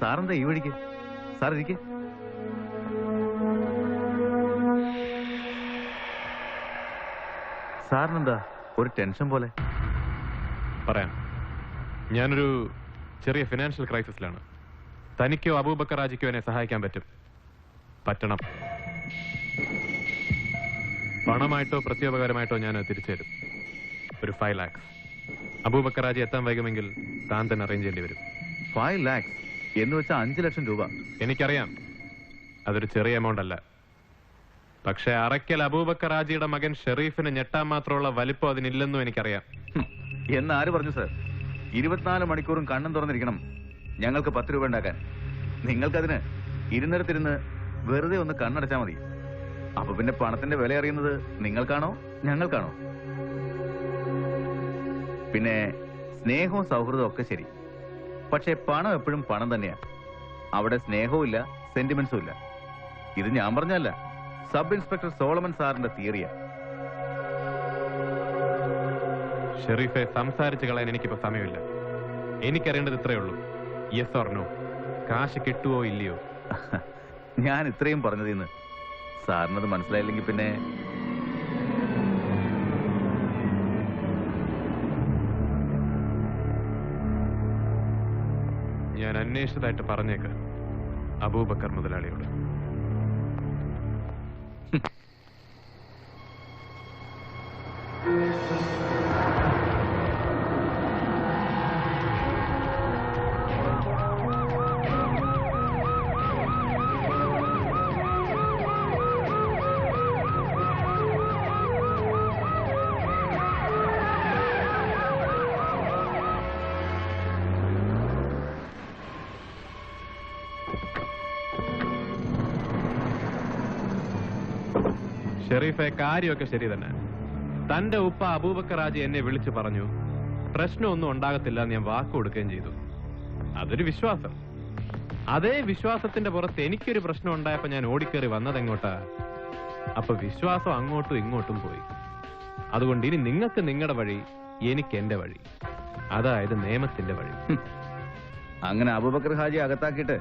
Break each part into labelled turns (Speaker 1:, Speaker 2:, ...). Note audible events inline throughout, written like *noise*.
Speaker 1: സാറെന്താ ഈ വഴിക്ക്? സാർ ഇരിക്കെ. സാറിനെന്താ ഒരു ടെൻഷൻ പോലെ?
Speaker 2: പറയാം. ഞാനൊരു ചെറിയ ഫിനാൻഷ്യൽ ക്രൈസിസിലാണ്. തനിക്കോ അബൂബക്കർ രാജിക്കോ എന്നെ സഹായിക്കാൻ പറ്റും. പറ്റണം. പണമായിട്ടോ പ്രത്യോപകാരമായിട്ടോ ഞാൻ തിരിച്ചുതരും തിരിച്ചു തരും. ഒരു ഫൈവ് ലാക്സ് അബൂബക്കർ രാജി എത്താൻ വൈകുമെങ്കിൽ താൻ തന്നെ അറേഞ്ച് ചെയ്യേണ്ടി വരും.
Speaker 1: ഫൈവ് ലാക്സ് എന്ന് വെച്ചാൽ അഞ്ചു ലക്ഷം രൂപ.
Speaker 2: എനിക്കറിയാം. അതൊരു ചെറിയ എമൗണ്ട് അല്ല. പക്ഷെ അറയ്ക്കൽ അബൂബക്കർ രാജിയുടെ മകൻ ഷെറീഫിന് ഞെട്ടാൻ മാത്രമുള്ള വലിപ്പം അതിനില്ലെന്നും എനിക്കറിയാം.
Speaker 1: എന്ന് ആര് പറഞ്ഞു സർ? ഇരുപത്തിനാല് മണിക്കൂറും കണ്ണും തുറന്നിരിക്കണം. ഞങ്ങൾക്ക് പത്ത് രൂപ ഉണ്ടാക്കാൻ. നിങ്ങൾക്കതിന് ഇരുന്നിടത്തിരുന്ന് വെറുതെ ഒന്ന് കണ്ണടച്ചാൽ മതി. അപ്പൊ പിന്നെ പണത്തിന്റെ വില അറിയുന്നത് നിങ്ങൾക്കാണോ? ഞങ്ങൾക്കാണോ? പിന്നെ സ്നേഹവും സൗഹൃദവും ഒക്കെ ശരി. പക്ഷെ പണം എപ്പോഴും പണം തന്നെയാ. അവിടെ സ്നേഹവും ഇല്ല സെന്റിമെന്റ്സും ഇല്ല. ഇത് ഞാൻ പറഞ്ഞല്ല. സബ് ഇൻസ്പെക്ടർ സോളമൻ സാറിന്റെ തിയറിയാ
Speaker 2: ഷെറീഫെ സംസാരിച്ചു കളയാൻ എനിക്കിപ്പോ സമയമില്ല. എനിക്കറിയേണ്ടത് ഇത്രയേ ഉള്ളൂ. യെസ് ഓർ നോ കാശ് കിട്ടുവോ ഇല്ലയോ? *laughs*
Speaker 1: ഞാൻ ഇത്രയും പറഞ്ഞതിന്ന് സാറിനത് മനസ്സിലായില്ലെങ്കിൽ പിന്നെ
Speaker 2: അന്വേഷിച്ചതായിട്ട് പറഞ്ഞേക്ക്. അബൂബക്കർ മുതലാളിയോട്. ഷെറീഫെ കാര്യമൊക്കെ ശരി തന്നെ. തന്റെ ഉപ്പ അബൂബക്കർ രാജ എന്നെ വിളിച്ചു പറഞ്ഞു പ്രശ്നമൊന്നും ഉണ്ടാകത്തില്ല എന്ന് ഞാൻ വാക്ക് കൊടുക്കുകയും ചെയ്തു. അതൊരു വിശ്വാസം. അതേ വിശ്വാസത്തിന്റെ പുറത്ത് എനിക്കൊരു പ്രശ്നം ഉണ്ടായപ്പോ ഞാൻ ഓടിക്കേറി വന്നതെങ്ങോട്ടാ അപ്പൊ വിശ്വാസം അങ്ങോട്ടും ഇങ്ങോട്ടും പോയി. അതുകൊണ്ട് ഇനി നിങ്ങൾക്ക് നിങ്ങളുടെ വഴി എനിക്ക് എന്റെ വഴി. അതായത് നിയമത്തിന്റെ വഴി.
Speaker 1: അങ്ങനെ അബൂബക്കർ ഹാജി അകത്താക്കിയിട്ട്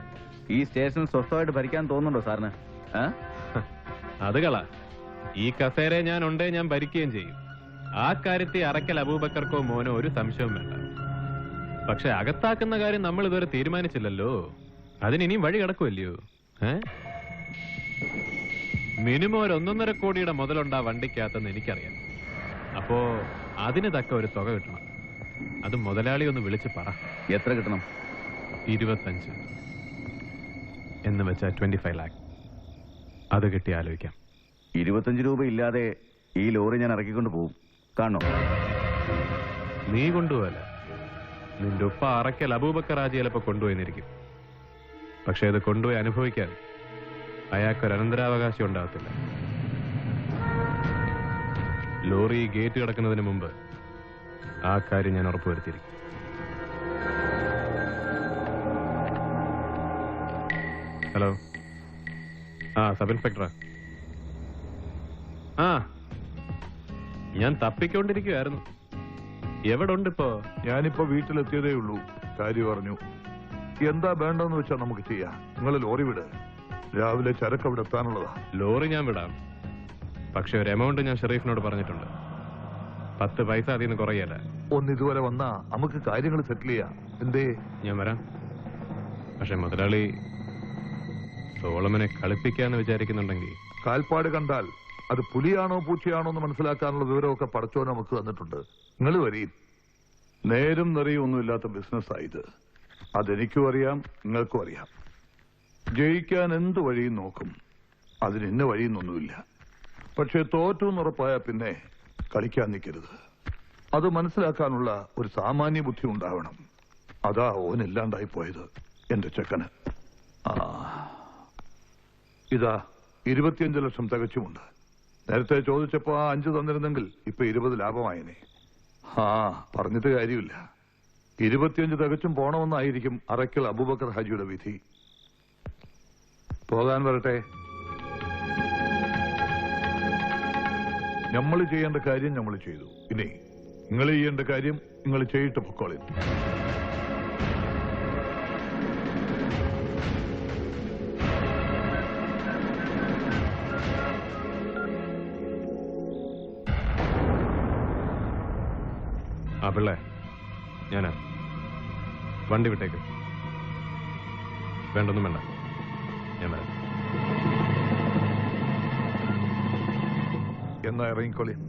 Speaker 1: ഈ സ്റ്റേഷൻ സ്വസ്ഥമായിട്ട് ഭരിക്കാൻ തോന്നുന്നുണ്ടോ സാറിന്? അതുകളാ
Speaker 2: അത് കള. ഈ കസേര ഞാൻ ഉണ്ടേ ഞാൻ ഭരിക്കുകയും ചെയ്യും. ആ കാര്യത്തെ അറക്കൽ അബൂബക്കർക്കോ മോനോ ഒരു സംശയവും വേണ്ട. പക്ഷെ അകത്താക്കുന്ന കാര്യം നമ്മൾ ഇതുവരെ തീരുമാനിച്ചില്ലല്ലോ. അതിന് ഇനിയും വഴി കിടക്കുമല്ലയോ? ഏ? മിനിമം ഒരു ഒന്നൊന്നര കോടിയുടെ മുതലുണ്ടാ വണ്ടിക്കകത്തെന്ന് എനിക്കറിയാം. അപ്പോ അതിന് തക്ക ഒരു തുക കിട്ടണം. അത് മുതലാളി ഒന്ന് വിളിച്ച് പറ.
Speaker 1: എത്ര കിട്ടണം?
Speaker 2: ഇരുപത്തഞ്ച്. എന്ന് വെച്ചാൽ ട്വന്റി ഫൈവ് ലാക്ക് അത് കിട്ടി ആലോചിക്കാം.
Speaker 1: ഇരുപത്തഞ്ച് രൂപ ഇല്ലാതെ ഈ ലോറി ഞാൻ ഇറക്കിക്കൊണ്ട് പോകും കാണോ
Speaker 2: നീ കൊണ്ടുപോകല. നിന്റെ ഉപ്പ അറക്കൽ അബൂബക്കർ രാജി ചിലപ്പോ കൊണ്ടുപോയിരിക്കും പക്ഷെ അത് കൊണ്ടുപോയി അനുഭവിക്കാൻ അയാൾക്കൊരു അനന്തരാവകാശം ഉണ്ടാകത്തില്ല. ലോറി ഗേറ്റ് കിടക്കുന്നതിന് മുമ്പ് ആ കാര്യം ഞാൻ ഉറപ്പുവരുത്തിയിരിക്കും. ഹലോ. ആ സബ് ഇൻസ്പെക്ടറാ. ആ. ഞാൻ തപ്പിക്കൊണ്ടിരിക്കുവായിരുന്നു. എവിടെ ഉണ്ടിപ്പോ
Speaker 3: ഞാനിപ്പോ വീട്ടിലെത്തിയതേ ഉള്ളൂ കാര്യം പറഞ്ഞു എന്താ വേണ്ടെന്ന് വെച്ചാ നമുക്ക് ചെയ്യാം. നിങ്ങൾ ലോറി വിട്. രാവിലെ ചരക്ക് അവിടെ എത്താനുള്ളതാ.
Speaker 2: ലോറി ഞാൻ വിടാം. പക്ഷെ ഒരു എമൗണ്ട് ഞാൻ ഷെറീഫിനോട് പറഞ്ഞിട്ടുണ്ട്. പത്ത് പൈസ അതിൽ നിന്ന് കുറയല്ല.
Speaker 3: ഒന്ന് ഇതുവരെ വന്നാ നമുക്ക് കാര്യങ്ങൾ സെറ്റിൽ ചെയ്യാം. എന്തേ?
Speaker 2: ഞാൻ വരാം. പക്ഷെ മുതലാളി സോളമനെ കളിപ്പിക്കാന്ന് വിചാരിക്കുന്നുണ്ടെങ്കിൽ
Speaker 3: കാൽപ്പാട് കണ്ടാൽ അത് പുലിയാണോ പൂച്ചയാണോ എന്ന് മനസ്സിലാക്കാനുള്ള വിവരമൊക്കെ പടച്ചോ നമുക്ക് വന്നിട്ടുണ്ട് നിങ്ങൾ വരീം. നേരും നിറയും ഒന്നുമില്ലാത്ത ബിസിനസ്സായത് അതെനിക്കും അറിയാം നിങ്ങൾക്കും അറിയാം. ജയിക്കാൻ എന്ത് വഴിയും നോക്കും. അതിന് ഇന്ന വഴിയെന്നൊന്നുമില്ല. പക്ഷെ തോറ്റു എന്നുറപ്പായ പിന്നെ കളിക്കാൻ നിൽക്കരുത്. അത് മനസ്സിലാക്കാനുള്ള ഒരു സാമാന്യ ബുദ്ധി ഉണ്ടാവണം. അതാ ഓനില്ലാണ്ടായി പോയത് എന്റെ ചെക്കന്. ഇതാ ഇരുപത്തിയഞ്ച് ലക്ഷം തികച്ചുമുണ്ട്. നേരത്തെ ചോദിച്ചപ്പോ ആ അഞ്ച് തന്നിരുന്നെങ്കിൽ ഇപ്പൊ ഇരുപത് ലാഭമായനെ. ആ. പറഞ്ഞിട്ട് കാര്യമില്ല. ഇരുപത്തിയഞ്ച് തികച്ചും പോണമെന്നായിരിക്കും അറയ്ക്കൽ അബൂബക്കർ ഹാജിയുടെ വിധി. പോകാൻ വരട്ടെ. നമ്മൾ ചെയ്യേണ്ട കാര്യം നമ്മൾ ചെയ്തു. ഇനി നിങ്ങൾ ചെയ്യേണ്ട കാര്യം നിങ്ങൾ ചെയ്തിട്ട് പൊക്കോളി
Speaker 4: ആ പിള്ളേ. ഞാനാ. വണ്ടി വിട്ടേക്ക്. വേണ്ടൊന്നും വേണ്ട. ഞാൻ വരാം.
Speaker 3: എന്നാ ഇറങ്ങിക്കോളി.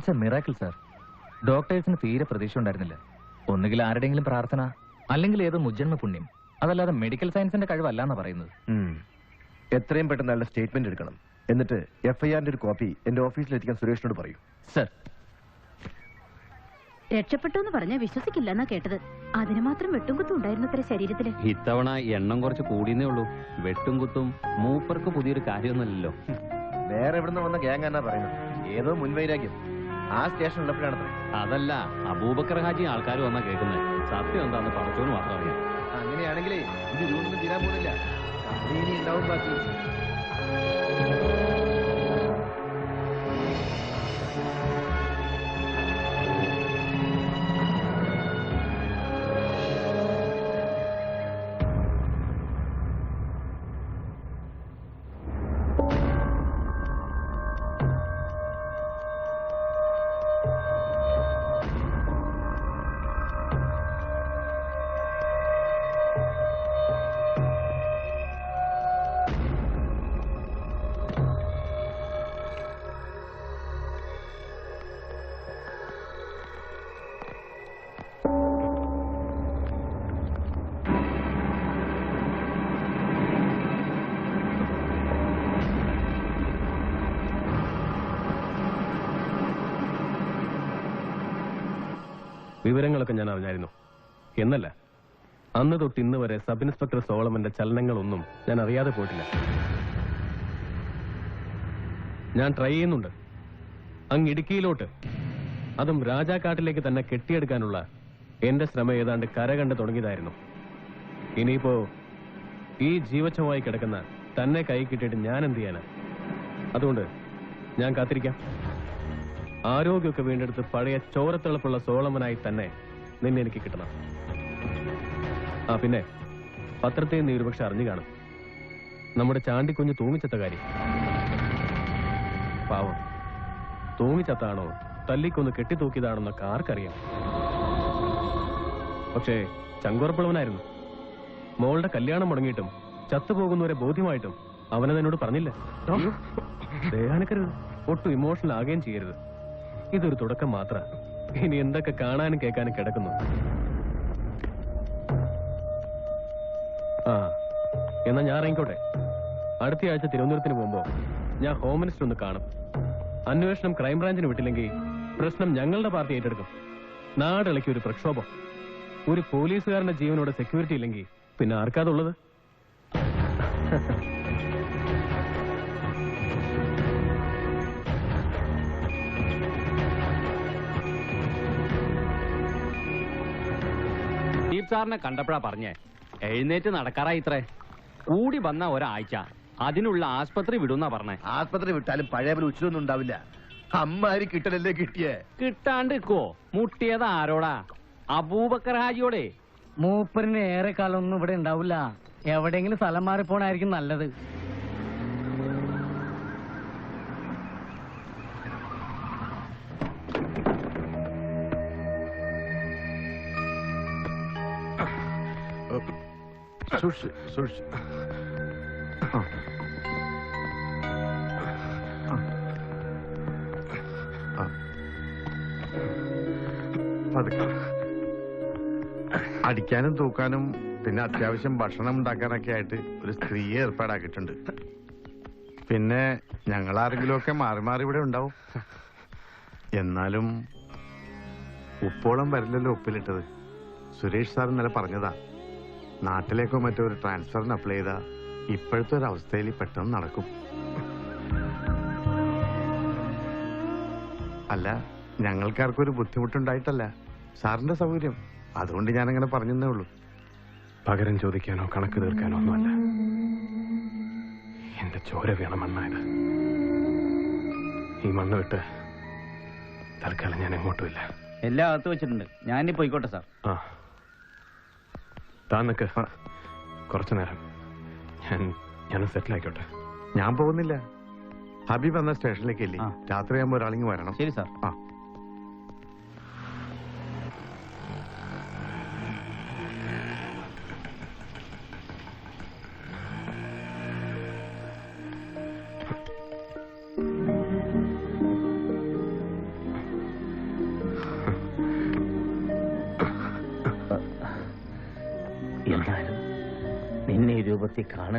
Speaker 5: ഇറ്റ്സ് എ മിറാക്കിൾ സാർ ഡോക്ടേഴ്സിന് തീരെ പ്രതീക്ഷ ഉണ്ടായിരുന്നില്ല ഒന്നുകിൽ ആരുടെയെങ്കിലും പ്രാർത്ഥന അല്ലെങ്കിൽ ഏതോ മുജ്ജന്മ പുണ്യം. അതല്ലാതെ മെഡിക്കൽ സയൻസിന്റെ കഴിവല്ല എന്നാ
Speaker 6: പറയുന്നത്. എത്രയും പെട്ടെന്ന് അയാളുടെ സ്റ്റേറ്റ്മെന്റ് എടുക്കണം. എന്നിട്ട് എഫ്ഐആറിന്റെ ഒരു കോപ്പി എന്റെ ഓഫീസിൽ എത്തിക്കാൻ സുരേഷിനോട് പറയൂ.
Speaker 5: സർ
Speaker 7: രക്ഷപ്പെട്ടു എന്ന് പറഞ്ഞാൽ വിശ്വസിക്കില്ല എന്നാ കേട്ടത്. അതിന് മാത്രം വെട്ടും കുത്തും ഉണ്ടായിരുന്നത്ര ശരീരത്തിൽ
Speaker 8: ഇത്തവണ എണ്ണം കുറച്ച് കൂടിയെന്നേ ഉള്ളൂ. വെട്ടും കുത്തും മൂപ്പർക്ക് പുതിയൊരു കാര്യമൊന്നുമല്ലല്ലോ.
Speaker 6: വേറെ എവിടെ നിന്ന് വന്ന ഗ്യാങ് എന്നാ പറയുന്നത്. ഏതോ മുൻവൈരാഗ്യം. ആ സ്റ്റേഷൻ ഉള്ളപ്പോഴാണ്
Speaker 8: അതല്ല അബൂബക്കർ ഹാജി ആൾക്കാർ വന്നാ കേൾക്കുന്നത് സത്യം എന്താന്ന് പറച്ചോന്ന് മാത്രം അറിയാം.
Speaker 6: അങ്ങനെയാണെങ്കിലേ ഇത് ഇതുകൊണ്ടൊന്നും തീരാൻ പോകുന്നില്ല. ഉണ്ടാവും ബാക്കി.
Speaker 4: വിവരങ്ങളൊക്കെ ഞാൻ അറിഞ്ഞായിരുന്നു. എന്നല്ല അന്ന് തൊട്ട് ഇന്ന് വരെ സബ് ഇൻസ്പെക്ടർ സോളമന്റെ ചലനങ്ങളൊന്നും ഞാൻ അറിയാതെ പോയിട്ടില്ല. ഞാൻ ട്രൈ ചെയ്യുന്നുണ്ട്. അങ്ങ് ഇടുക്കിയിലോട്ട് അതും രാജാക്കാട്ടിലേക്ക് തന്നെ കെട്ടിയെടുക്കാനുള്ള എന്റെ ശ്രമം ഏതാണ്ട് കരകണ്ട് തുടങ്ങിയതായിരുന്നു. ഇനിയിപ്പോ ഈ ജീവച്ഛമായി കിടക്കുന്ന തന്നെ കൈ കിട്ടിയിട്ട് ഞാൻ എന്ത് ചെയ്യാനാ? അതുകൊണ്ട് ഞാൻ കാത്തിരിക്കാം. ആരോഗ്യമൊക്കെ വീണ്ടെടുത്ത് പഴയ ചോരത്തിളപ്പുള്ള സോളമനായി തന്നെ
Speaker 2: നിന്നെ എനിക്ക് കിട്ടണം ആ പിന്നെ പത്രത്തെ നീ ഒരുപക്ഷെ അറിഞ്ഞു കാണും നമ്മുടെ ചാണ്ടിക്കുഞ്ഞ് തൂങ്ങിച്ചത്ത കാര്യം പാവം തൂങ്ങിച്ചത്താണോ തല്ലിക്കൊന്ന് കെട്ടിത്തൂക്കിയതാണെന്നൊക്കെ ആർക്കറിയാം പക്ഷേ ചങ്കുറപ്പുള്ളവനായിരുന്നു മോളുടെ കല്യാണം മുടങ്ങിയിട്ടും ചത്തുപോകുന്നവരെ ബോധ്യമായിട്ടും അവനത് എന്നോട് പറഞ്ഞില്ല ദയാനക്കരുത് ഒട്ടും ഇമോഷണൽ ആകുകയും ചെയ്യരുത് ഇതൊരു തുടക്കം മാത്ര. ഇനി എന്തൊക്കെ കാണാനും കേൾക്കാനും കിടക്കുന്നു? ആ എന്നാ ഞാൻ ഇറങ്ങിക്കോട്ടെ. അടുത്ത ആഴ്ച തിരുവനന്തപുരത്തിന് പോകുമ്പോ ഞാൻ ഹോം മിനിസ്റ്റർ ഒന്ന് കാണും. അന്വേഷണം ക്രൈംബ്രാഞ്ചിന് വിട്ടില്ലെങ്കിൽ പ്രശ്നം ഞങ്ങളുടെ പാർട്ടി ഏറ്റെടുക്കും. നാടിളക്കി ഒരു പ്രക്ഷോഭം. ഒരു പോലീസുകാരന്റെ ജീവനോട് സെക്യൂരിറ്റി ഇല്ലെങ്കിൽ പിന്നെ ആർക്കാതുള്ളത്
Speaker 8: ദീപ് *laughs* സാറിനെ കണ്ടപ്പോഴാ പറഞ്ഞേ. എഴുന്നേറ്റ് നടക്കാറായി ഇത്രേ. കൂടി വന്ന ഒരാഴ്ച. അതിനുള്ള ആസ്പത്രി വിടുന്നാ പറഞ്ഞേ.
Speaker 9: ആസ്പത്രി വിട്ടാലും പഴയ പോലെ ഉച്ചിലൊന്നും ഉണ്ടാവില്ല. അമ്മാരി കിട്ടലല്ലേ കിട്ടിയേ?
Speaker 8: കിട്ടാണ്ട് ഇക്കോ മുട്ടിയത് ആരോടാ? അബൂബക്കർ ഹാജിയോടെ?
Speaker 10: മൂപ്പരിന് ഏറെ കാലമൊന്നും ഇവിടെ ഉണ്ടാവില്ല. എവിടെയെങ്കിലും സ്ഥലം മാറിപ്പോണായിരിക്കും നല്ലത്.
Speaker 11: സൂക്ഷിച്ച് സൂക്ഷിച്ച്. അടിക്കാനും തൂക്കാനും പിന്നെ അത്യാവശ്യം ഭക്ഷണം ഉണ്ടാക്കാനൊക്കെ ആയിട്ട് ഒരു സ്ത്രീയെ ഏർപ്പാടാക്കിയിട്ടുണ്ട്. പിന്നെ ഞങ്ങൾ ആരെങ്കിലുമൊക്കെ മാറി മാറി ഇവിടെ ഉണ്ടാവും. എന്നാലും ഉപ്പോളം വരില്ലല്ലോ ഉപ്പിലിട്ടത്. സുരേഷ് സാർ ഇന്നലെ പറഞ്ഞതാ. നാട്ടിലേക്കോ മറ്റോ ഒരു ട്രാൻസ്ഫറിന് അപ്ലൈ ചെയ്താ ഇപ്പോഴത്തെ ഒരു അവസ്ഥയിൽ പെട്ടെന്ന് നടക്കും. അല്ല ഞങ്ങൾക്കാർക്കും ഒരു ബുദ്ധിമുട്ടുണ്ടായിട്ടല്ല. സാറിന്റെ സൗകര്യം. അതുകൊണ്ട് ഞാനങ്ങനെ പറഞ്ഞതേ ഉള്ളൂ.
Speaker 2: പകരം ചോദിക്കാനോ കണക്ക് തീർക്കാനോ ഒന്നുമല്ല. എന്റെ ചോര വീണ മണ്ണായത്. ഈ മണ്ണ് വിട്ട് തൽക്കാലം ഞാൻ എങ്ങോട്ടുമില്ല
Speaker 8: എല്ലാം അകത്ത് വെച്ചിട്ടുണ്ട്. ഞാൻ പോയിക്കോട്ടെ സാർ.
Speaker 2: ആ. താൻ നിക്ക് കുറച്ചു നേരം. ഞാൻ ഞാൻ സെറ്റിൽ ആയിക്കോട്ടെ.
Speaker 11: ഞാൻ പോകുന്നില്ല. ഹബീബ് എന്ന സ്റ്റേഷനിലേക്ക് ഇല്ലേ
Speaker 8: ആ.
Speaker 11: രാത്രിയാകുമ്പോൾ ഒരാളിങ്ങ് വരണം.
Speaker 8: ശരി സാർ.
Speaker 11: ആ.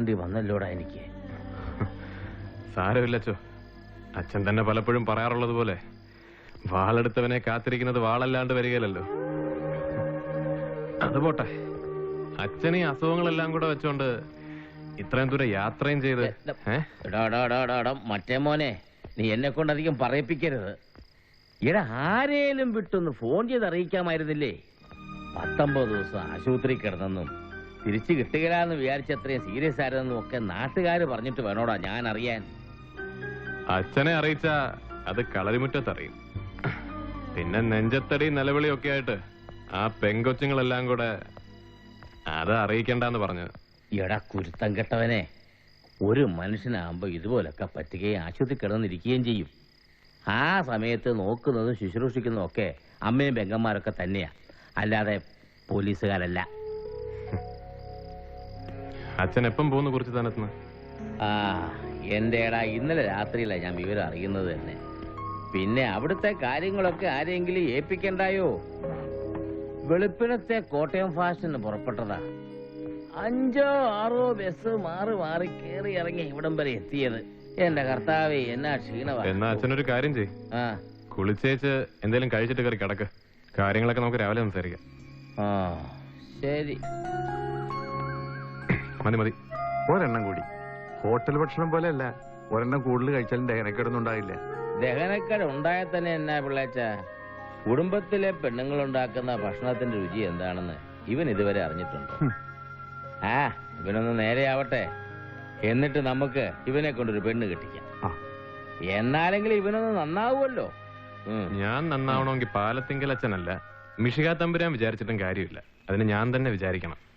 Speaker 12: കാണേണ്ടി വന്നല്ലോടാ എനിക്ക്.
Speaker 2: സാരമില്ല അച്ഛോ അച്ഛൻ തന്നെ പലപ്പോഴും പറയാറുള്ളത് പോലെ വാളെടുത്തവനെ കാത്തിരിക്കുന്നത് വാളല്ലാണ്ട് വരികയില്ലല്ലോ. അത് പോട്ടെ. അച്ഛനെ ഈ അസുഖങ്ങളെല്ലാം കൂടെ വെച്ചോണ്ട് ഇത്രയും ദൂരം യാത്രയും ചെയ്ത്
Speaker 12: മറ്റേ മോനെ നീ എന്നെ കൊണ്ട് അധികം പറയിപ്പിക്കരുത്. ഇവിടെ ആരേലും വിട്ടൊന്ന് ഫോൺ ചെയ്ത് അറിയിക്കാമായിരുന്നില്ലേ പത്തൊമ്പത് ദിവസം ആശുപത്രി കിടന്നെന്നും തിരിച്ചു കിട്ടുകയില്ലാന്ന് വിചാരിച്ച അത്രയും സീരിയസ് ആയിരുന്നെന്നും ഒക്കെ നാട്ടുകാർ പറഞ്ഞിട്ട് വേണോടാ ഞാൻ അറിയാൻ
Speaker 2: അച്ഛനെ അറിയിച്ച അത് കളരിമുറ്റത്തറിയും. പിന്നെ നെഞ്ചത്തടി നിലവിളിയൊക്കെ ആയിട്ട് ആ പെങ്കൊച്ചുങ്ങളെല്ലാം കൂടെ അത് അറിയിക്കണ്ടെന്ന് പറഞ്ഞു.
Speaker 12: എടാ കുരുത്തം കെട്ടവനെ ഒരു മനുഷ്യനാകുമ്പോ ഇതുപോലൊക്കെ പറ്റുകയും ആശുപത്രി കിടന്നിരിക്കുകയും ചെയ്യും. ആ സമയത്ത് നോക്കുന്നതും ശുശ്രൂഷിക്കുന്നതും ഒക്കെ അമ്മയും പെങ്ങന്മാരൊക്കെ തന്നെയാ. അല്ലാതെ പോലീസുകാരല്ല.
Speaker 2: അച്ഛൻ എപ്പം പോകുന്നു കുറിച്ച് തന്നെ
Speaker 12: ആ എന്റെ എടാ ഇന്നലെ രാത്രിയിലാണ് ഞാൻ വിവരം അറിയുന്നത് തന്നെ. പിന്നെ അവിടുത്തെ കാര്യങ്ങളൊക്കെ ആരെങ്കിലും ഏൽപ്പിക്കണ്ടായോ? വെളുപ്പിനത്തെ കോട്ടയം ഫാഷന് പുറപ്പെട്ടതാ. അഞ്ചോ ആറോ ബസ് മാറി മാറി കേറി ഇറങ്ങി ഇവിടം വരെ എത്തിയത്. എന്റെ കർത്താവേ എന്നാ ക്ഷീണവാ.
Speaker 2: എന്നാ അച്ഛനൊരു കാര്യം ചെയ്
Speaker 12: ആ.
Speaker 2: കുളിച്ചേച്ച് എന്തെങ്കിലും കഴിച്ചിട്ട് കയറി കിടക്ക്. കാര്യങ്ങളൊക്കെ നമുക്ക് രാവിലെ സംസാരിക്കാം.
Speaker 12: ആ ശരി.
Speaker 2: മതി മതി.
Speaker 11: ഒരെണ്ണം കൂടി. ഹോട്ടൽ ഭക്ഷണം പോലെ അല്ല ഒരെണ്ണം കൂടുതൽ കഴിച്ചാലും ദഹനക്കേടൊന്നും ഉണ്ടായില്ല
Speaker 12: ദഹനക്കേട് ഉണ്ടായാൽ തന്നെ എന്നാ പിള്ളേച്ച? കുടുംബത്തിലെ പെണ്ണുങ്ങൾ ഉണ്ടാക്കുന്ന ഭക്ഷണത്തിന്റെ രുചി എന്താണെന്ന് ഇവൻ ഇതുവരെ അറിഞ്ഞിട്ടുണ്ട്? ആ ഇവനൊന്ന് നേരെയാവട്ടെ. എന്നിട്ട് നമുക്ക് ഇവനെ കൊണ്ടൊരു പെണ്ണ് കെട്ടിക്കാം.
Speaker 11: ആ.
Speaker 12: എന്നാലെങ്കിലും ഇവനൊന്ന് നന്നാവുമല്ലോ.
Speaker 2: ഞാൻ നന്നാവണമെങ്കിൽ പാലത്തിങ്കൽ അച്ഛനല്ല മിഷിക തമ്പുരാൻ വിചാരിച്ചിട്ടും കാര്യമില്ല. അതിന് ഞാൻ തന്നെ വിചാരിക്കണം.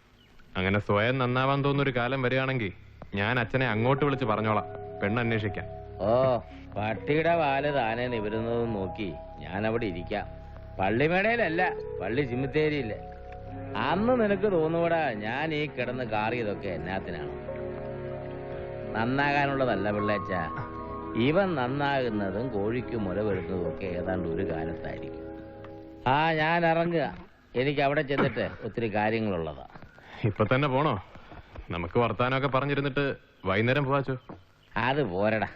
Speaker 2: അങ്ങനെ സ്വയം നന്നാവാൻ തോന്നുന്ന ഒരു കാലം വരികയാണെങ്കിൽ ഞാൻ അച്ഛനെ അങ്ങോട്ട് വിളിച്ച് പറഞ്ഞോളാം. പെണ്ണ് അന്വേഷിക്കാൻ
Speaker 12: ഓ പട്ടിയുടെ വാൽ താനെ നിവരുന്നത് നോക്കി ഞാൻ അവിടെ ഇരിക്കാം. പള്ളിമേടയിലല്ല പള്ളി ചിമ്മിത്തേരിയില്ല അന്ന് നിനക്ക് തോന്നുകൂടെ ഞാൻ ഈ കിടന്ന് കാറിയതൊക്കെ എന്നാത്തിനാണ്. നന്നാകാനുള്ളതല്ല പിള്ളേച്ച. ഇവൻ നന്നാകുന്നതും കോഴിക്ക് മുല വരുന്നതും ഒക്കെ ഏതാണ്ട് ഒരു കാലത്തായിരിക്കും. ആ ഞാൻ ഇറങ്ങുക. എനിക്ക് അവിടെ ചെന്നിട്ട് ഒത്തിരി കാര്യങ്ങളുള്ളതാ.
Speaker 2: ഇപ്പൊ തന്നെ പോണോ? നമുക്ക് വർത്താനമൊക്കെ പറഞ്ഞിരുന്നിട്ട് വൈകുന്നേരം പോവാച്ചോ?
Speaker 12: അത് പോരടാ.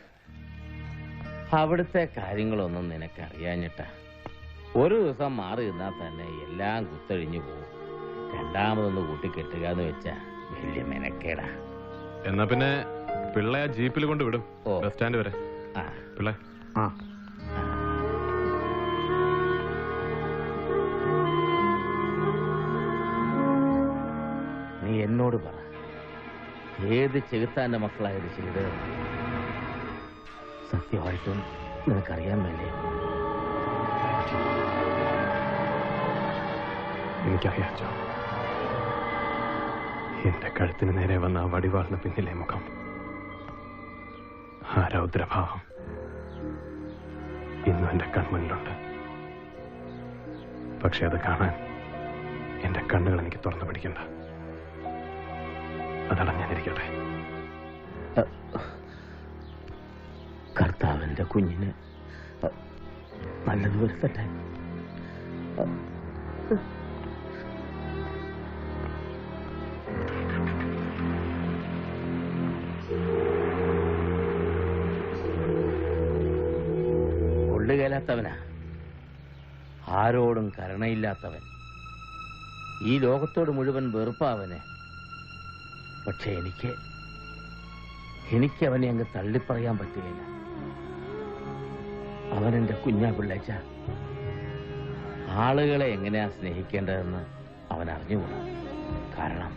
Speaker 12: അവിടുത്തെ കാര്യങ്ങളൊന്നും നിനക്കറിയാഞ്ഞിട്ടാ. ഒരു ദിവസം മാറി നിന്നാൽ തന്നെ എല്ലാം കുത്തഴിഞ്ഞു പോകും രണ്ടാമതൊന്ന് കൂട്ടിക്കെട്ടുക എന്ന് വെച്ചാ വലിയ മെനക്കേടാ.
Speaker 2: എന്നാ പിന്നെ പിള്ളയെ ജീപ്പിൽ കൊണ്ട് വിടും. ബസ് സ്റ്റാൻഡ് വരെ.
Speaker 12: ആ.
Speaker 2: പിള്ളേ.
Speaker 3: ആ.
Speaker 12: എന്നോട് പറ. ഏത് ചെകുത്താന്റെ മക്കളായത് ചെയ്ത് സത്യമായിട്ടും നിനക്കറിയാൻ വേണ്ടേ
Speaker 2: എനിക്കറിയാം എന്റെ കഴുത്തിന് നേരെ വന്ന ആ വടിവാളിന് പിന്നിലെ മുഖം. ആ രൗദ്രഭാവം ഇന്നും എന്റെ കൺമുന്നിലുണ്ട്. പക്ഷെ അത് കാണാൻ എന്റെ കണ്ണുകൾ എനിക്ക് തുറന്നു പിടിക്കണ്ട. അതടഞ്ഞാനിരിക്കട്ടെ
Speaker 12: കർത്താവിന്റെ കുഞ്ഞിന് നല്ലത് വരുത്തട്ടെ കൊള്ളുകേലാത്തവനാ. ആരോടും കരുണയില്ലാത്തവൻ. ഈ ലോകത്തോട് മുഴുവൻ വെറുപ്പാവന് പക്ഷെ എനിക്ക് എനിക്ക് അവനെ അങ്ങ് തള്ളിപ്പറയാൻ പറ്റുകയില്ല അവൻ എന്റെ കുഞ്ഞാ പിള്ളേച്ച ആളുകളെ എങ്ങനെയാ സ്നേഹിക്കേണ്ടതെന്ന് അവൻ അറിഞ്ഞുകൂടാ കാരണം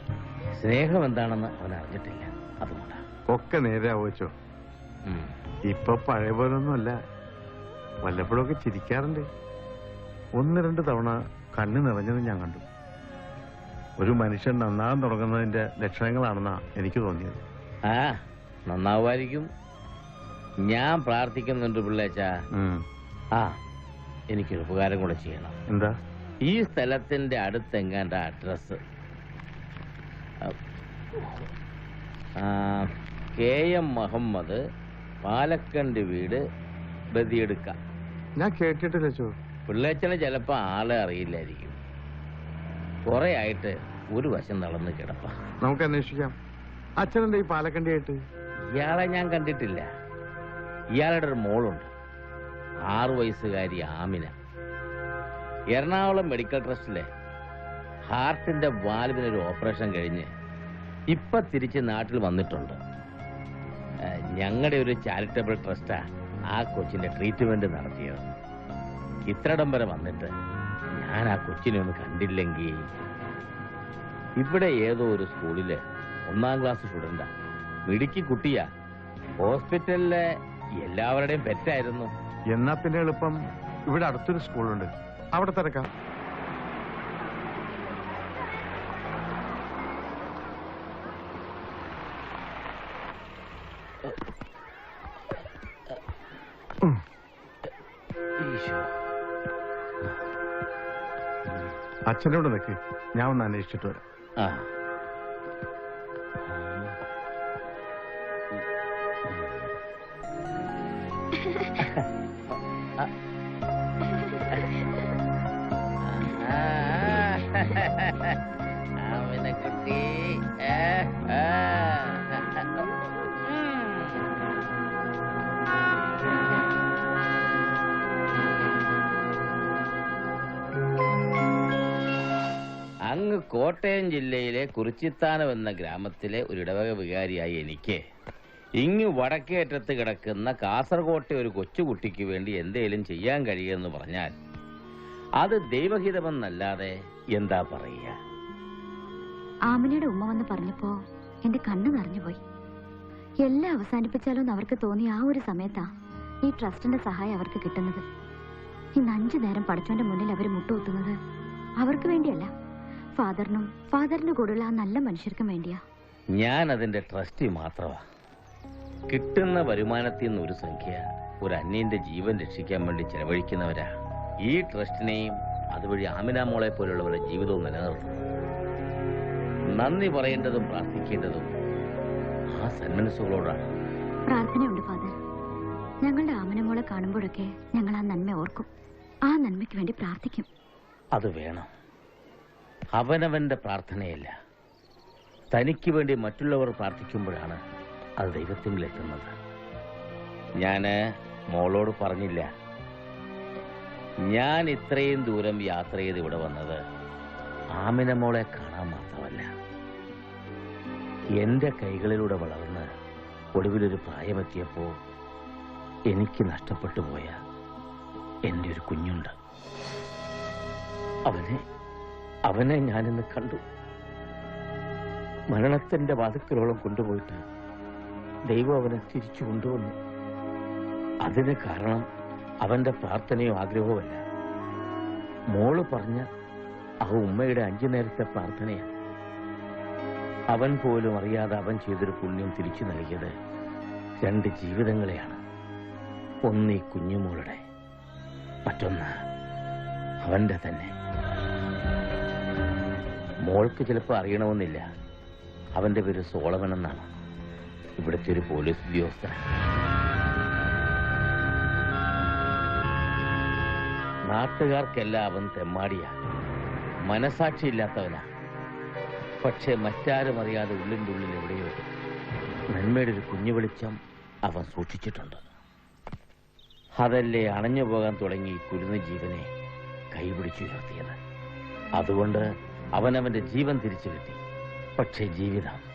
Speaker 12: സ്നേഹം എന്താണെന്ന് അവൻ അറിഞ്ഞിട്ടില്ല അതുകൊണ്ടാ
Speaker 11: ഒക്കെ നേരാവോച്ചോ ഇപ്പൊ പഴയ പോലൊന്നുമല്ല. വല്ലപ്പോഴൊക്കെ ചിരിക്കാറുണ്ട്. ഒന്ന് രണ്ട് തവണ കണ്ണ് നിറഞ്ഞത് ഞാൻ കണ്ടു. ഒരു മനുഷ്യൻ നന്നാകാൻ തുടങ്ങുന്നതിന്റെ ലക്ഷണങ്ങളാണെന്നാ എനിക്ക് തോന്നിയത്.
Speaker 12: ആ നന്നാവുമായിരിക്കും. ഞാൻ പ്രാർത്ഥിക്കുന്നുണ്ട് പിള്ളേച്ച. ആ എനിക്കൊരു ഉപകാരം കൂടെ ചെയ്യണം.
Speaker 11: എന്താ?
Speaker 12: ഈ സ്ഥലത്തിന്റെ അടുത്തെങ്ങാണ്ട അഡ്രസ് കെ എം മുഹമ്മദ് പാലക്കണ്ട് വീട് ബദിയെടുക്ക.
Speaker 11: ഞാൻ കേട്ടിട്ടില്ല ചോ.
Speaker 12: പിള്ളേച്ചന് ചിലപ്പോ ആളെ അറിയില്ലായിരിക്കും. കുറെ ആയിട്ട് ഒരു വശം നടന്ന് കിടപ്പ.
Speaker 11: നമുക്ക് അന്വേഷിക്കാം. അച്ഛനെന്താ ഈ പാലക്കണ്ടിയായിട്ട്?
Speaker 12: ഇയാളെ ഞാൻ കണ്ടിട്ടില്ല. ഇയാളുടെ ഒരു മോളുണ്ട്. ആറു വയസ്സുകാരി ആമിന. എറണാകുളം മെഡിക്കൽ ട്രസ്റ്റിലെ ഹാർട്ടിന്റെ വാൽവിനൊരു ഓപ്പറേഷൻ കഴിഞ്ഞ് ഇപ്പൊ തിരിച്ച് നാട്ടിൽ വന്നിട്ടുണ്ട്. ഞങ്ങളുടെ ഒരു ചാരിറ്റബിൾ ട്രസ്റ്റാ ആ കൊച്ചിന്റെ ട്രീറ്റ്മെന്റ് നടത്തിയത്. ഇത്രടം വരെ വന്നിട്ട് ഞാൻ ആ കൊച്ചിനെ ഒന്ന് കണ്ടില്ലെങ്കിൽ ഇവിടെ ഏതോ ഒരു സ്കൂളിൽ ഒന്നാം ക്ലാസ് സ്റ്റുഡന്റാ. മിടുക്കി കുട്ടിയാ. ഹോസ്പിറ്റലിലെ എല്ലാവരുടെയും പെറ്റായിരുന്നു
Speaker 11: എന്നാ പിന്നെ എളുപ്പം. ഇവിടെ അടുത്തൊരു സ്കൂളുണ്ട്. അവിടെ തിരക്കാം. അച്ഛനോട് നിൽക്ക് ഞാൻ ഒന്ന് അന്വേഷിച്ചിട്ട് വരാം.
Speaker 12: ആ. കോട്ടയം ജില്ലയിലെ കുറിച്ചിത്താനം എന്ന ഗ്രാമത്തിലെ ഒരു ഇടവക വികാരിയായി എനിക്ക്. ഇങ്ങ് വടക്കേറ്റത്ത് കിടക്കുന്ന കാസർകോട്ടെ ഒരു കൊച്ചുകുട്ടിക്ക് വേണ്ടി എന്തേലും ചെയ്യാൻ കഴിയുമെന്ന് പറഞ്ഞാൽ അത് ദൈവഹിതമെന്നല്ലാതെ എന്താ പറയുക?
Speaker 13: ആമിനയുടെ ഉമ്മ വന്ന് പറഞ്ഞപ്പോ എന്റെ കണ്ണ് നിറഞ്ഞുപോയി. എല്ലാം അവസാനിപ്പിച്ചാലോ എന്ന് അവർക്ക് തോന്നിയ ആ ഒരു സമയത്താ ഈ ട്രസ്റ്റിന്റെ സഹായം അവർക്ക് കിട്ടുന്നത്. ഇന്ന് അഞ്ചു നേരം പഠിച്ചോന്റെ മുന്നിൽ അവർ മുട്ടുകുത്തുന്നത് അവർക്ക് വേണ്ടിയല്ല. ഫാദറിനും ഫാദറിന്റെ കൂടെയുള്ള ആ നല്ല മനുഷ്യർക്കും വേണ്ടിയാ.
Speaker 12: ഞാൻ അതിന്റെ ട്രസ്റ്റി മാത്രമാ കിട്ടുന്ന വരുമാനത്തിൽ നിന്ന് ഒരു സംഖ്യ ഒരു അന്യന്റെ ജീവൻ രക്ഷിക്കാൻ വേണ്ടി ചെലവഴിക്കുന്നവരാ. ഈ ട്രസ്റ്റിനെയും അതുവഴി ആമിന മോളെ പോലുള്ളവരുടെ ജീവിതവും നിലനിർത്തുന്നു നന്ദി പറയേണ്ടതും പ്രാർത്ഥിക്കേണ്ടതും ആ സന്മനസ്സുകളോടാണ്
Speaker 13: പ്രാർത്ഥനയുണ്ട് ഫാദർ. ഞങ്ങളുടെ ആമനമോളെ കാണുമ്പോഴൊക്കെ ഞങ്ങൾ ആ നന്മ ഓർക്കും. ആ നന്മയ്ക്ക് വേണ്ടി പ്രാർത്ഥിക്കും.
Speaker 12: അത് വേണം. അവനവന്റെ പ്രാർത്ഥനയല്ല. തനിക്ക് വേണ്ടി മറ്റുള്ളവർ പ്രാർത്ഥിക്കുമ്പോഴാണ് അത് ദൈവത്തിലെത്തുന്നത് ഞാൻ മോളോട് പറഞ്ഞില്ല. ഞാൻ ഇത്രയും ദൂരം യാത്ര ചെയ്ത് ഇവിടെ വന്നത് ആമിന മോളെ കാണാൻ മാത്രമല്ല. എന്റെ കൈകളിലൂടെ വളർന്ന് ഒടുവിലൊരു പ്രായമെത്തിയപ്പോ എനിക്ക് നഷ്ടപ്പെട്ടു പോയ എന്റെ ഒരു കുഞ്ഞുണ്ട്. അവനെ അവനെ ഞാനിന്ന് കണ്ടു. മരണത്തിന്റെ വാതുക്കലോളം കൊണ്ടുപോയിട്ട് ദൈവം അവനെ തിരിച്ചു കൊണ്ടുവന്നു. അതിന് കാരണം അവന്റെ പ്രാർത്ഥനയോ ആഗ്രഹവുമല്ല. മോൾ പറഞ്ഞ ആ ഉമ്മയുടെ അഞ്ചു നേരത്തെ പ്രാർത്ഥനയാണ്. അവൻ പോലും അറിയാതെ അവൻ ചെയ്തൊരു പുണ്യം തിരിച്ചു നൽകിയത് രണ്ട് ജീവിതങ്ങളെയാണ്. ഒന്ന് ഈ കുഞ്ഞുമോളുടെ മറ്റൊന്ന് അവന്റെ തന്നെ. മോൾക്ക് ചിലപ്പോൾ അറിയണമെന്നില്ല. അവന്റെ പേര് സോളവൻ എന്നാണ്. ഇവിടുത്തെ ഒരു പോലീസ് ഉദ്യോഗസ്ഥൻ. നാട്ടുകാർക്കെല്ലാം അവൻ തെമ്മാടിയാ. മനസാക്ഷിയില്ലാത്തവനാ പക്ഷെ മറ്റാരും അറിയാതെ ഉള്ളിന്റെ ഉള്ളിൽ എവിടെയോ നന്മയുടെ ഒരു കുഞ്ഞു വെളിച്ചം അവൻ സൂക്ഷിച്ചിട്ടുണ്ട്. അതല്ലേ അണഞ്ഞു പോകാൻ തുടങ്ങി കുരുന്ന ജീവനെ കൈപിടിച്ചുയർത്തിയത് അതുകൊണ്ട് അവനവന്റെ ജീവൻ തിരിച്ചു കിട്ടി. പക്ഷേ ജീവിതം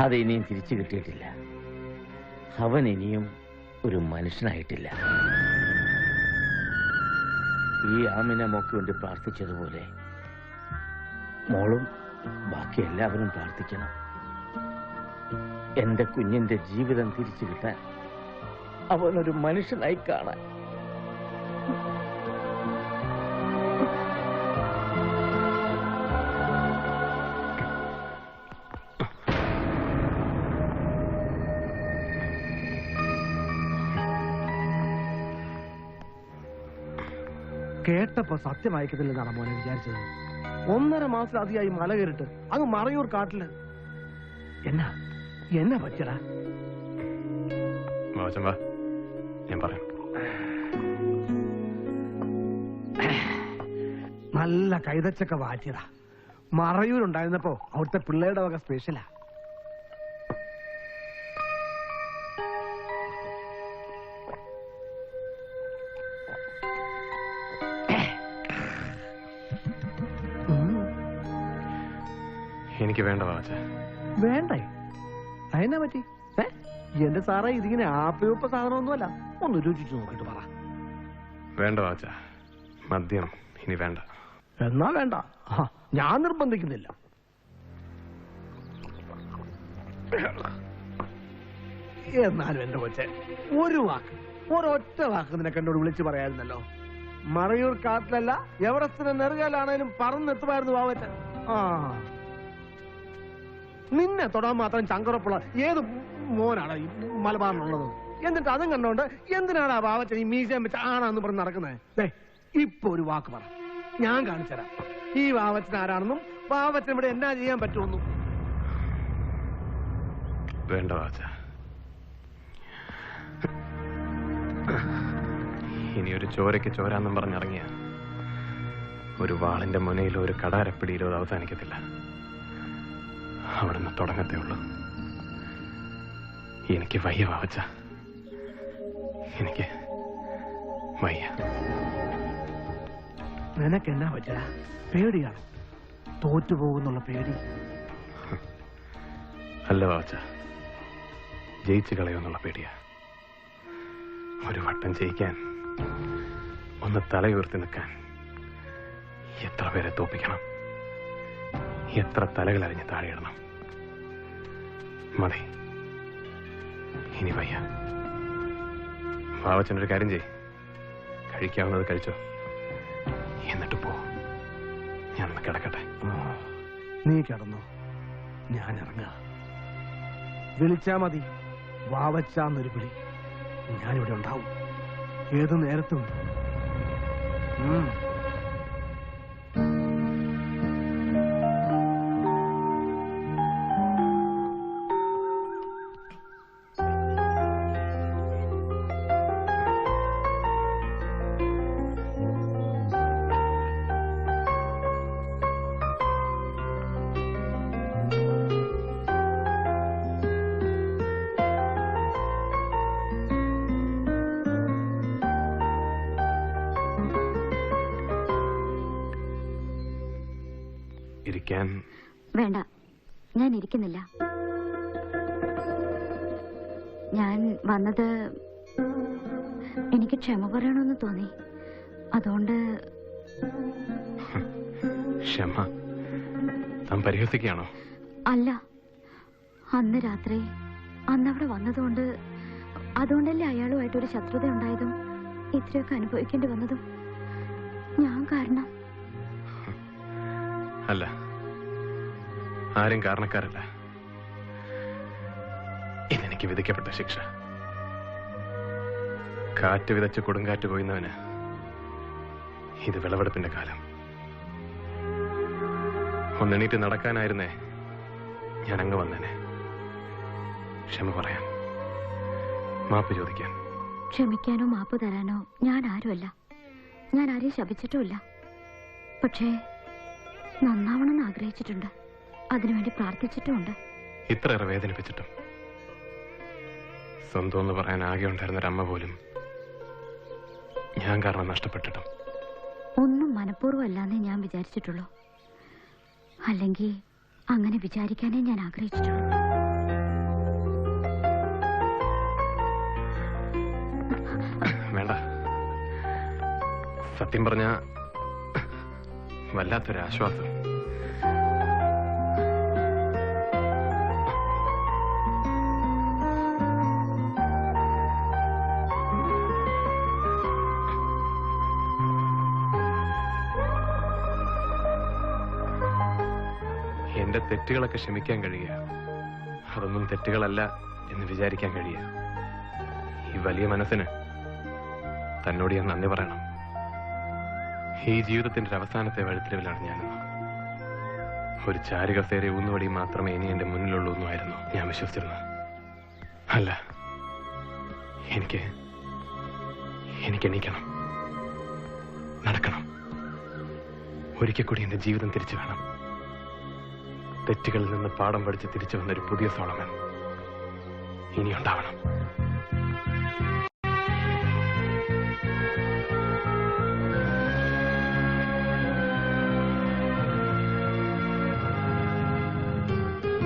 Speaker 12: അത് ഇനിയും തിരിച്ചു കിട്ടിയിട്ടില്ല. അവൻ ഇനിയും ഒരു മനുഷ്യനായിട്ടില്ല. ഈ ആമിനെ മോക്ക് വേണ്ടി പ്രാർത്ഥിച്ചതുപോലെ മോളും ബാക്കി എല്ലാവരും പ്രാർത്ഥിക്കണം. എന്റെ കുഞ്ഞിന്റെ ജീവിതം തിരിച്ചു കിട്ടാൻ അവനൊരു മനുഷ്യനായി കാണാൻ.
Speaker 14: കേട്ടപ്പോ സത്യമായിക്കത്തില്ലെന്നാണ് മോനെ വിചാരിച്ചത്. ഒന്നര മാസത്തിലധികമായി മല കയറിട്ട് അങ്ങ് മറയൂർ കാട്ടിൽ. എന്നാ? എന്നാ പറ്റടാ
Speaker 2: മോശം വാ. ഞാൻ പറയാം.
Speaker 14: നല്ല കൈതച്ചക്ക വാറ്റിയതാ. മറയൂരുണ്ടായിരുന്നപ്പോ അവിടുത്തെ പിള്ളേരുടെ വക സ്പെഷ്യലാ
Speaker 2: വേണ്ട?
Speaker 14: അതിനെ പറ്റി? ഏ? എന്റെ സാറേ ഇതിങ്ങനെ ആപ്പയൂപ്പ സാധനമൊന്നുമല്ല. ഒന്ന് രുചിച്ചു നോക്കിട്ട് പറ.
Speaker 2: വേണ്ട വാച്ച. മദ്യം ഇനി വേണ്ട.
Speaker 14: എന്നാ വേണ്ട. ഞാൻ നിർബന്ധിക്കുന്നില്ല. എന്നാലും എന്റെ കൊച്ചെ ഒരു വാക്ക് ഒരൊറ്റ വാക്ക് നിനക്ക് എന്നോട് വിളിച്ചു പറയായിരുന്നല്ലോ. മറയൂർ കാട്ടിലല്ല എവറസ്റ്റിന്റെ നെറുകാലാണേലും പറന്നെത്തുമായിരുന്നു വാവറ്റ ആ. നിന്നെ തൊടാൻ മാത്രം ചങ്കറപ്പുള്ള ഏത് മോനാണ് ഈ മലബാറിനുള്ളത് എന്നിട്ട് അതും കണ്ടോണ്ട് എന്തിനാണ് ആ വാവച്ചൻ ഈ മീശം വെച്ച് ആണാന്ന് പറഞ്ഞ് നടക്കുന്നത് ഇപ്പൊ ഒരു വാക്ക് പറ. ഞാൻ കാണിച്ചുതരാം ഈ വാവച്ചൻ ആരാണെന്നും വാവച്ചൻ ഇവിടെ എന്നാ ചെയ്യാൻ പറ്റുമെന്നും.
Speaker 2: വേണ്ട വാച്ച. ഇനി ഒരു ചോരയ്ക്ക് ചോരാന്നും പറഞ്ഞിറങ്ങിയ ഒരു വാളിന്റെ മുനയിലോ ഒരു കടാരപ്പിടിയിലോ അത് അവസാനിക്കത്തില്ല. അവിടുന്ന് തുടങ്ങത്തേ ഉള്ളൂ. എനിക്ക് വയ്യ വാവച്ച എനിക്ക് വയ്യ.
Speaker 14: നിനക്ക് എന്നാ പറ്റടാ പേടിയാണ്. തോറ്റുപോകുന്നുള്ള പേടി.
Speaker 2: അല്ല വാവച്ച ജയിച്ചു കളയുമെന്നുള്ള പേടിയാ. ഒരു വട്ടം ജയിക്കാൻ ഒന്ന് തലയുയർത്തി നിൽക്കാൻ എത്ര പേരെ തോപ്പിക്കണം? എത്ര തലകൾ അറിഞ്ഞ് താഴെയിടണം. മതി. ഇനി വയ്യ. വാവച്ചനൊരു കാര്യം ചെയ് കഴിക്കാവുന്നത് കഴിച്ചോ. എന്നിട്ട് പോ.
Speaker 14: നീ കിടന്നു. ഞാൻ ഇറങ്ങുക വിളിച്ചാ മതി. വാവച്ചാന്നൊരു വിളി. ഞാനിവിടെ ഉണ്ടാവും. ഏത് നേരത്തും.
Speaker 2: ഇരിക്കാൻ
Speaker 13: വേണ്ട. ഞാൻ ഇരിക്കുന്നില്ല. ഞാൻ വന്നത് എനിക്ക് ക്ഷമ പറയണമെന്ന് തോന്നി. അതുകൊണ്ട്
Speaker 2: ക്ഷമ. താൻ പരിഹസിക്കുകയാണോ?
Speaker 13: അല്ല. അന്ന് രാത്രി അന്നവിടെ വന്നതുകൊണ്ട് അതുകൊണ്ടല്ലേ അയാളുമായിട്ടൊരു ശത്രുത ഉണ്ടായതും ഇത്രയൊക്കെ അനുഭവിക്കേണ്ടി വന്നതും? ഞാൻ കാരണം.
Speaker 2: അല്ല. ആരും കാരണക്കാരല്ല. ഇതെനിക്ക് വിധിക്കപ്പെട്ട ശിക്ഷ. കാറ്റ് വിതച്ച് കൊടുങ്കാറ്റ് കൊയ്യുന്നവന് ഇത് വിളവെടുപ്പിന്റെ കാലം. ഒന്നെണീറ്റ് നടക്കാനായിരുന്നേ ഞാൻ അങ്ങ് വന്നേനെ. ക്ഷമ പറയാൻ. മാപ്പ് ചോദിക്കാൻ.
Speaker 13: ക്ഷമിക്കാനോ മാപ്പ് തരാനോ ഞാൻ ആരുമല്ല. ഞാൻ ആരെയും ശപിച്ചിട്ടുമില്ല. പക്ഷേ നന്നാവണമെന്ന് ആഗ്രഹിച്ചിട്ടുണ്ട്. അതിനുവേണ്ടി പ്രാർത്ഥിച്ചിട്ടുമുണ്ട്.
Speaker 2: ഇത്രയേറെ വേദനിപ്പിച്ചിട്ടും. സ്വന്തം എന്ന് പറയാൻ ആകെ ഉണ്ടായിരുന്ന അമ്മ പോലും ഞാൻ കാരണം നഷ്ടപ്പെട്ടിട്ടും.
Speaker 13: ഒന്നും മനഃപൂർവം അല്ലാന്നേ ഞാൻ വിചാരിച്ചിട്ടുള്ളൂ. അല്ലെങ്കിൽ അങ്ങനെ വിചാരിക്കാനേ ഞാൻ ആഗ്രഹിച്ചിട്ടുള്ളൂ.
Speaker 2: വേണ്ട. സത്യം പറഞ്ഞ വല്ലാത്തൊരാശ്വാസം. എന്റെ തെറ്റുകളൊക്കെ ക്ഷമിക്കാൻ കഴിയുക. അതൊന്നും തെറ്റുകളല്ല എന്ന് വിചാരിക്കാൻ കഴിയുക. ഈ വലിയ മനസ്സിന് തന്നോട് ഞാൻ നന്ദി പറയണം. ഈ ജീവിതത്തിന്റെ ഒരു അവസാനത്തെ വഴിത്തിരിവിലാണ് ഞാനെന്ന്. ഒരു ചാരുകസേര ഊന്നുവടി മാത്രമേ ഇനി എന്റെ മുന്നിലുള്ളൂ എന്നുമായിരുന്നു ഞാൻ വിശ്വസിച്ചിരുന്നത്. അല്ല എനിക്ക് എനിക്ക് എണീക്കണം. നടക്കണം. ഒരിക്കൽ കൂടി എന്റെ ജീവിതം തിരിച്ചു വേണം തെറ്റുകളിൽ നിന്ന് പാഠം പഠിച്ച് തിരിച്ചു വന്നൊരു പുതിയ സോളമൻ ഇനി ഉണ്ടാവണം